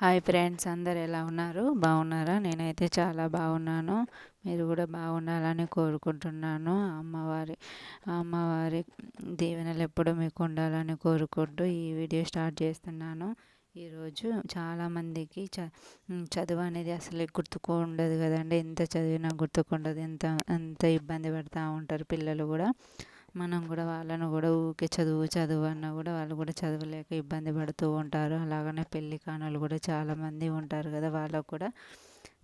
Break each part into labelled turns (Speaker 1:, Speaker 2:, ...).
Speaker 1: Hi friends అందరు ఎలా ఉన్నారు? బాగున్నారా? నేనైతే చాలా బాగున్నాను. మీరు కూడా బాగుండాలని కోరుకుంటున్నాను. అమ్మవారి అమ్మవారి దీవెనలు ఎప్పుడు మీకు ఉండాలని కోరుకుంటూ ఈ వీడియో స్టార్ట్ చేస్తున్నాను. ఈరోజు చాలామందికి చ చదువు అనేది అసలు గుర్తుకు ఉండదు కదండి. ఎంత చదివినా గుర్తుకుండదు ఎంత ఎంత ఇబ్బంది పడుతూ ఉంటారు పిల్లలు కూడా. మనం కూడా వాళ్ళను కూడా ఊరికే చదువు చదువు అన్నా కూడా వాళ్ళు కూడా చదవలేక ఇబ్బంది పడుతూ ఉంటారు. అలాగనే పెళ్ళి కానోళ్ళు కూడా చాలామంది ఉంటారు కదా వాళ్ళకు కూడా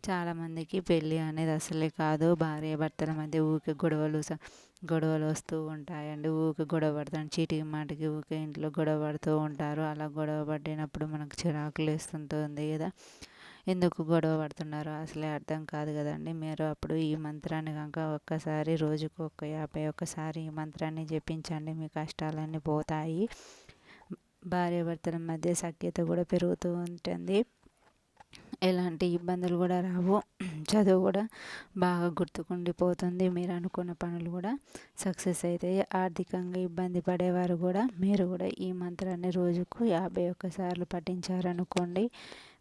Speaker 1: చాలామందికి పెళ్ళి అనేది అసలే కాదు. భార్య భర్తల మధ్య ఊరికే గొడవలు గొడవలు వస్తూ ఉంటాయండి. ఊరికే గొడవ పడతాను చీటికి మాటికి ఊరికే ఇంట్లో గొడవ పడుతూ ఉంటారు. అలా గొడవ పడినప్పుడు మనకు చిరాకులు వేస్తుంటుంది కదా. ఎందుకు గొడవ పడుతున్నారో అసలే అర్థం కాదు కదండి. మీరు అప్పుడు ఈ మంత్రాన్ని కనుక ఒక్కసారి రోజుకు ఒక యాభై ఒక్కసారి ఈ మంత్రాన్ని జపించండి. మీ కష్టాలన్నీ పోతాయి. భార్యాభర్తల మధ్య సఖ్యత కూడా పెరుగుతూ ఉంటుంది. ఎలాంటి ఇబ్బందులు కూడా రావు. చదువు కూడా బాగా గుర్తుకుండిపోతుంది. మీరు అనుకున్న పనులు కూడా సక్సెస్ అవుతాయి ఆర్థికంగా ఇబ్బంది పడేవారు కూడా మీరు కూడా ఈ మంత్రాన్ని రోజుకు యాభై ఒక్కసార్లు పఠించారనుకోండి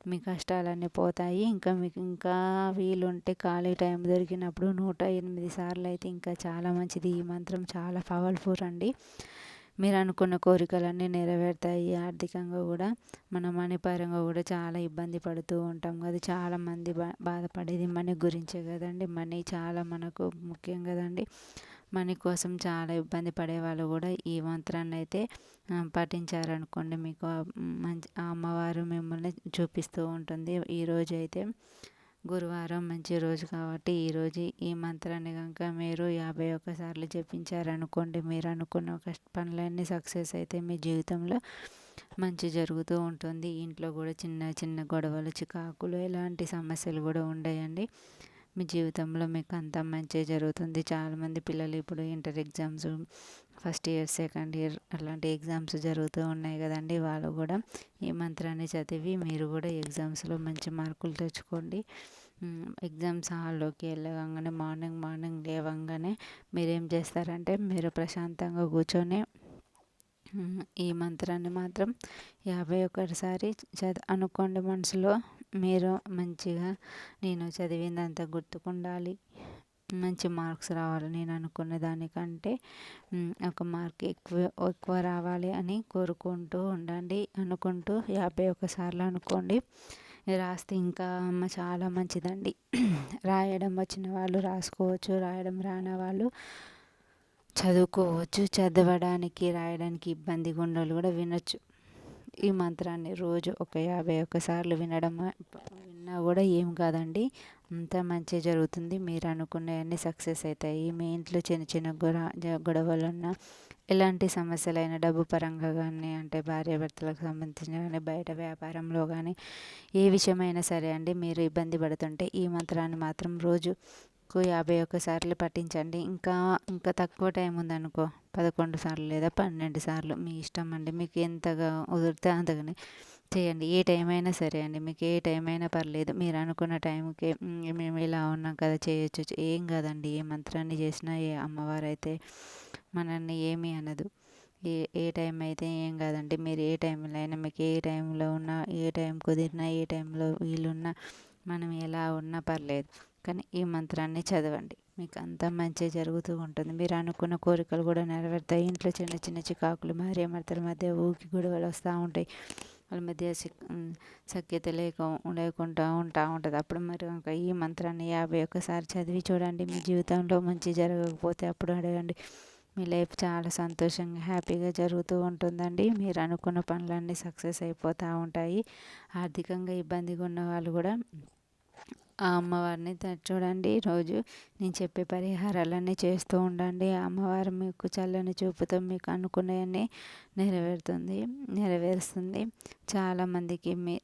Speaker 1: మీ కష్టాలన్నీ పోతాయి. ఇంకా మీకు ఇంకా వీలుంటే ఖాళీ టైం దొరికినప్పుడు నూట ఎనిమిది సార్లు అయితే ఇంకా చాలా మంచిది. ఈ మంత్రం చాలా పవర్ఫుల్ అండి. మీరు అనుకున్న కోరికలన్నీ నెరవేరుతాయి. ఆర్థికంగా కూడా మన మనీ పరంగా కూడా చాలా ఇబ్బంది పడుతూ ఉంటాం కదా. చాలామంది బా బాధపడేది మనీ గురించే కదండి. మనీ చాలా మనకు ముఖ్యం కదండి. మనీ కోసం చాలా ఇబ్బంది పడేవాళ్ళు కూడా ఈ మంత్రాన్ని అయితే పఠించారనుకోండి మీకు మంచి అమ్మవారు మిమ్మల్ని చూపిస్తూ ఉంటుంది. ఈరోజైతే గురువారం మంచి రోజు కాబట్టి ఈరోజు ఈ మంత్రాన్ని కనుక మీరు యాభై ఒక్కసార్లు జపించారనుకోండి మీరు అనుకున్న ఒక పనులన్నీ సక్సెస్ అయితే మీ జీవితంలో మంచి జరుగుతూ ఉంటుంది. ఇంట్లో కూడా చిన్న చిన్న గొడవలు చికాకులు ఎలాంటి సమస్యలు కూడా ఉండయండి. మీ జీవితంలో మీకు అంతా మంచి జరుగుతుంది. చాలామంది పిల్లలు ఇప్పుడు inter exams first year second year అలాంటి ఎగ్జామ్స్ జరుగుతూ ఉన్నాయి కదండి. వాళ్ళు కూడా ఈ మంత్రాన్ని చదివి మీరు కూడా ఎగ్జామ్స్లో మంచి మార్కులు తెచ్చుకోండి. ఎగ్జామ్స్ హాల్లోకి వెళ్ళగానే మార్నింగ్ మార్నింగ్ లేవంగానే మీరేం చేస్తారంటే మీరు ప్రశాంతంగా కూర్చొని ఈ మంత్రాన్ని మాత్రం యాభై ఒకటిసారి చద అనుకోండి మనసులో. మీరు మంచిగా నేను చదివిందంతా గుర్తుకుండాలి. మంచి మార్క్స్ రావాలి నేను అనుకున్న దానికంటే ఒక మార్క్ ఎక్కువ ఎక్కువ రావాలి అని కోరుకుంటూ ఉండండి. అనుకుంటూ యాభై ఒకసార్లు అనుకోండి. రాస్తే ఇంకా చాలా మంచిదండి. రాయడం వచ్చిన వాళ్ళు రాసుకోవచ్చు రాయడం రాని వాళ్ళు చదువుకోవచ్చు చదవడానికి రాయడానికి ఇబ్బందిగా గుండెలు కూడా వినొచ్చు. ఈ మంత్రాన్ని రోజు ఒక యాభై ఒకసార్లు వినడం విన్నా కూడా ఏం కాదండి. అంతా మంచి జరుగుతుంది. మీరు అనుకున్నవన్నీ సక్సెస్ అవుతాయి. మీ ఇంట్లో చిన్న చిన్న గొడవ గొడవలు ఉన్న ఎలాంటి సమస్యలైనా డబ్బు పరంగా కానీ అంటే భార్యాభర్తలకు సంబంధించిన కానీ బయట వ్యాపారంలో కానీ ఏ విషయమైనా సరే అండి మీరు ఇబ్బంది పడుతుంటే ఈ మంత్రాన్ని మాత్రం రోజు యాభై ఒక్క సార్లు పట్టించండి ఇంకా ఇంకా తక్కువ టైం ఉందనుకో పదకొండు సార్లు లేదా పన్నెండు సార్లు మీ ఇష్టం అండి. మీకు ఎంతగా కుదిరితే అంతగానే చేయండి. ఏ టైం అయినా సరే అండి. మీకు ఏ టైం అయినా పర్లేదు. మీరు అనుకున్న టైంకి మేము ఇలా ఉన్నాం కదా చేయొచ్చు ఏం కాదండి. ఏ మంత్రాన్ని చేసినా ఏ అమ్మవారు అయితే మనల్ని ఏమీ అనదు. ఏ ఏ టైం అయితే ఏం కాదండి. మీరు ఏ టైంలో అయినా మీకు ఏ టైంలో ఉన్నా ఏ టైం కుదిరినా ఏ టైంలో వీలున్నా మనం ఎలా ఉన్నా పర్లేదు. కానీ ఈ మంత్రాన్ని చదవండి. మీకు అంతా మంచి జరుగుతూ ఉంటుంది. మీరు అనుకున్న కోరికలు కూడా నెరవేరుతాయి. ఇంట్లో చిన్న చిన్న చికాకులు భార్యాభర్తల మధ్య ఊకి గొడవలు వస్తూ ఉంటాయి. వాళ్ళ మధ్య సఖ్యత లేక లేకుండా ఉంటా ఉంటుంది. అప్పుడు మరి ఇంకా ఈ మంత్రాన్ని యాభై ఒక్కసారి చదివి చూడండి. మీ జీవితంలో మంచి జరగకపోతే అప్పుడు అడగండి. మీ లైఫ్ చాలా సంతోషంగా హ్యాపీగా జరుగుతూ ఉంటుందండి. మీరు అనుకున్న పనులన్నీ సక్సెస్ అయిపోతూ ఉంటాయి. ఆర్థికంగా ఇబ్బందిగా ఉన్న వాళ్ళు కూడా ఆ అమ్మవారిని చూడండి రోజు నేను చెప్పే పరిహారాలన్నీ చేస్తూ ఉండండి. అమ్మవారు మీకు చల్లని చూపుతో మీకు అనుకునేవన్నీ నెరవేరుతుంది నెరవేరుస్తుంది. చాలామందికి మీ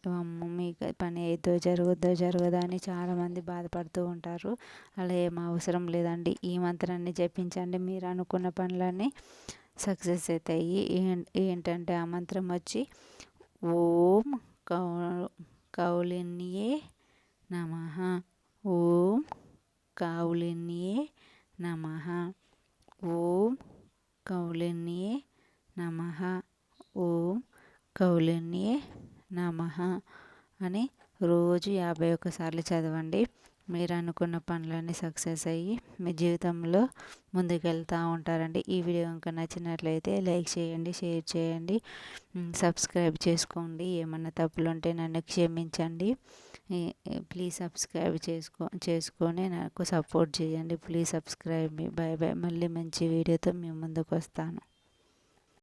Speaker 1: మీకు పని అయితే జరుగుద్దో జరగదో అని చాలామంది బాధపడుతూ ఉంటారు. అలా ఏం అవసరం లేదండి. ఈ మంత్రాన్ని జపించండి. మీరు అనుకున్న పనులన్నీ సక్సెస్ అవుతాయి ఏంటంటే ఆ మంత్రం వచ్చి ఓం కౌ కౌలిన్యే నమ. ఓం కౌలిన్యే నమ. ఓం కౌలిన్యే నమ. ఓం కౌలిన్యే నమ అని రోజు యాభై ఒక్కసార్లు చదవండి. మీరు అనుకున్న పనులన్నీ సక్సెస్ అయ్యి మీ జీవితంలో ముందుకెళ్తూ ఉంటారండి. ఈ వీడియో కనుక నచ్చినట్లయితే లైక్ చేయండి షేర్ చేయండి. సబ్స్క్రైబ్ చేసుకోండి. ఏమన్నా తప్పులు ఉంటే నన్ను క్షమించండి. ప్లీజ్ సబ్స్క్రైబ్ చేసుకో చేసుకొని నాకు సపోర్ట్ చేయండి. ప్లీజ్ సబ్స్క్రైబ్ మీ బాయ్ బాయ్ మళ్ళీ మంచి వీడియోతో మీ ముందుకు వస్తాను.